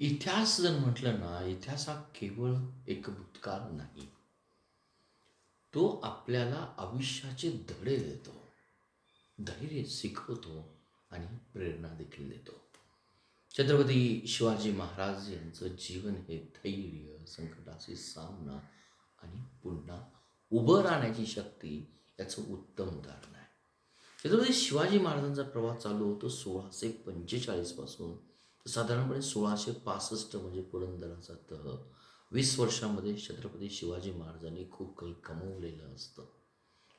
इतिहास जर म्हटलं ना इतिहास हा केवळ एक भूतकाळ नाही. तो आपल्याला आयुष्याचे धडे देतो धैर्य शिकवतो आणि प्रेरणा देखील देतो. छत्रपती शिवाजी महाराज यांचं जीवन हे धैर्य संकटाशी सामना आणि पुन्हा उभं राहण्याची शक्ती याचं उत्तम उदाहरण आहे. छत्रपती शिवाजी महाराजांचा प्रवास चालू होतो सोळाशे पंचेचाळीसपासून साधारणपणे सोळाशे पासष्ट म्हणजे पुरंदराचा तह वीस वर्षामध्ये छत्रपती शिवाजी महाराजांनी खूप काही कमवलेलं असतं.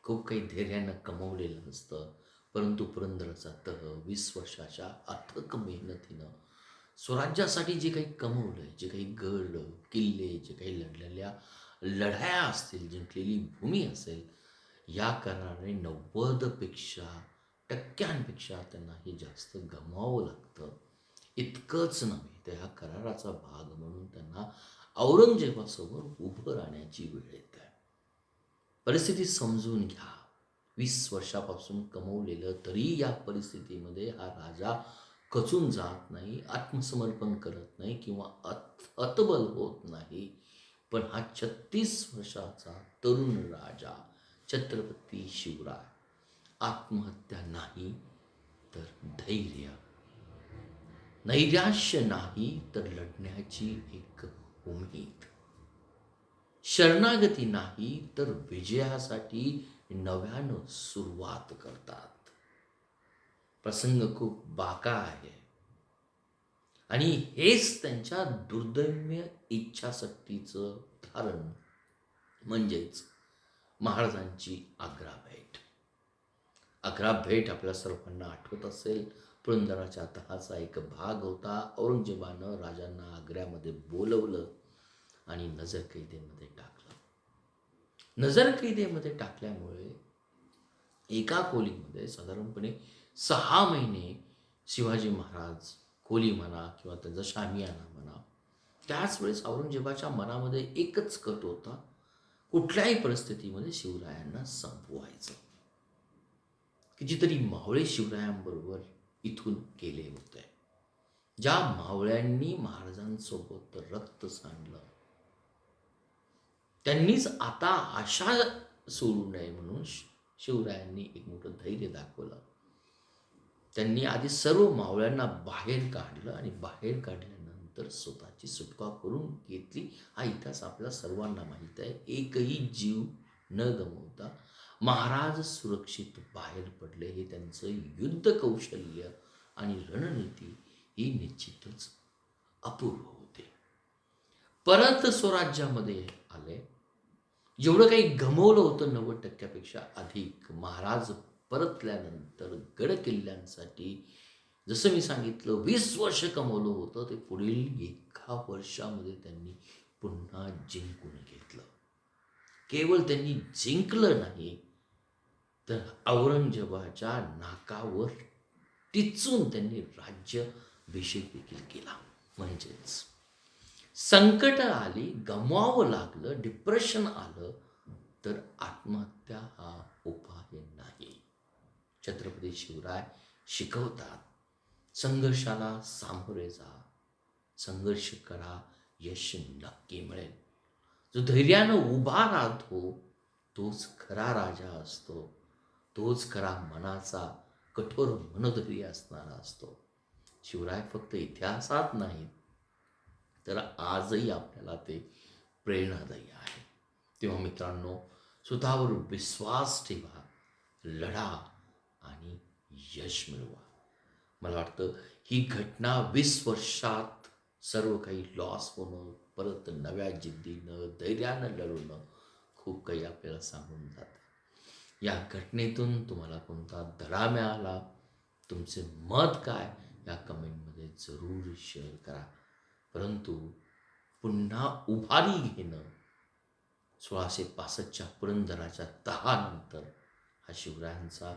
खूप काही धैर्यानं कमवलेलं असतं. परंतु पुरंदराचा तह वीस वर्षाच्या अथक मेहनतीनं स्वराज्यासाठी जे काही कमवलं आहे जे काही गड किल्ले जे काही लढलेल्या लढाया असतील जिंकलेली भूमी असेल या कारणाने नव्वदपेक्षा टक्क्यांपेक्षा त्यांना हे जास्त गमावं लागतं. इतकंच नव्हे तर ह्या कराराचा भाग म्हणून त्यांना औरंगजेबासमोर उभं राहण्याची वेळ येत आहे. परिस्थिती समजून घ्या. वीस वर्षापासून कमवलेलं तरी या परिस्थितीमध्ये हा राजा कचून जात नाही आत्मसमर्पण करत नाही किंवा अत अतबल होत नाही. पण हा छत्तीस वर्षाचा तरुण राजा छत्रपती शिवराय आत्महत्या नाही तर धैर्य नैराश्य नाही तर लढण्याची एक उमेद. शरणागती नाही तर विजयासाठी नव्यानं सुरुवात करतात. प्रसंग खूप बाका आहे. आणि हेच त्यांच्या दुर्दैम्य इच्छाशक्तीचं धारण म्हणजेच महाराजांची आग्रा भेट आग्रा भेट आपल्या सर्वांना आठवत असेल. पुरंदराच्या तहाचा एक भाग होता. औरंगजेबानं राजांना आग्र्यामध्ये बोलवलं आणि नजरकैदेमध्ये टाकलं. नजरकैदेमध्ये टाकल्यामुळे एका खोलीमध्ये साधारणपणे सहा महिने शिवाजी महाराज खोली म्हणा किंवा त्यांचा शामियाना म्हणा त्याच वेळेस औरंगजेबाच्या मनामध्ये एकच कट होता. कुठल्याही परिस्थितीमध्ये शिवरायांना संपवायचं. कितीतरी मावळे शिवरायांबरोबर इथून केले होते. ज्या मावळ्यांनी महाराजांसोबत रक्त सांडलं त्यांनीच आता आशा सोडू नये म्हणून शिवरायांनी एक मोठं धैर्य दाखवलं. त्यांनी आधी सर्व मावळ्यांना बाहेर काढलं आणि बाहेर काढल्यानंतर स्वतःची सुटका करून घेतली. हा इतिहास आपल्या सर्वांना माहीत आहे. एकही जीव न गमवता महाराज सुरक्षित बाहेर पडले हे त्यांचं युद्ध कौशल्य आणि रणनीती ही निश्चितच अपूर्व होते. परत स्वराज्यामध्ये आले. जेवढं काही गमवलं होतं नव्वद टक्क्यापेक्षा अधिक. महाराज परतल्यानंतर गड किल्ल्यांसाठी जसं मी सांगितलं वीस वर्ष कमवलं होतं. ते पुढील एका वर्षामध्ये त्यांनी पुन्हा जिंकून घेतलं. केवळ त्यांनी जिंकलं नाही तर औरंगजेबाच्या नाकावर टिचून त्यांनी राज्याभिषेक देखील केला. म्हणजेच संकट आली गमवावं लागलं डिप्रेशन आलं तर आत्महत्या हा उपाय नाही. छत्रपती शिवराय शिकवतात संघर्षाला सामोरे जा संघर्ष करा यश नक्की मिळेल. जो धैर्यानं उभा राहतो तोच खरा राजा असतो. तोच खरा मनाचा कठोर मनोधैर्य असणारा असतो. शिवराय फक्त इतिहासात नाहीत तर आजही आपल्याला ते प्रेरणादायी आहे. तेव्हा मित्रांनो स्वतःवर विश्वास ठेवा लढा आणि यश मिळवा. मला वाटतं ही घटना वीस वर्षात सर्व काही लॉस होणं परत नव्या जिद्दीनं धैर्यानं लढवणं खूप काही आपल्याला सांगून जातं. या घटनेतून तुम्हाला कोणता धडा मिळाला? तुमचे मत काय? या कमेंटमध्ये जरूर शेअर करा. परंतु पुन्हा उभारी घेणं सोळाशे पासष्टच्या पुरंदराच्या तहानंतर हा शिवरायांचा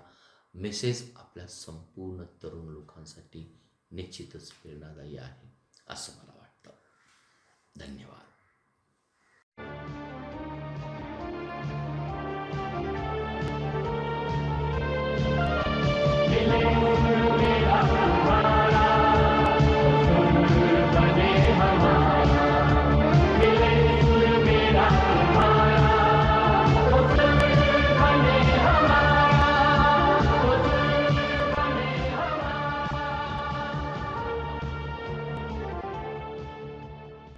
मेसेज आपल्या संपूर्ण तरुण लोकांसाठी निश्चितच प्रेरणादायी आहे असं मला वाटतं. धन्यवाद.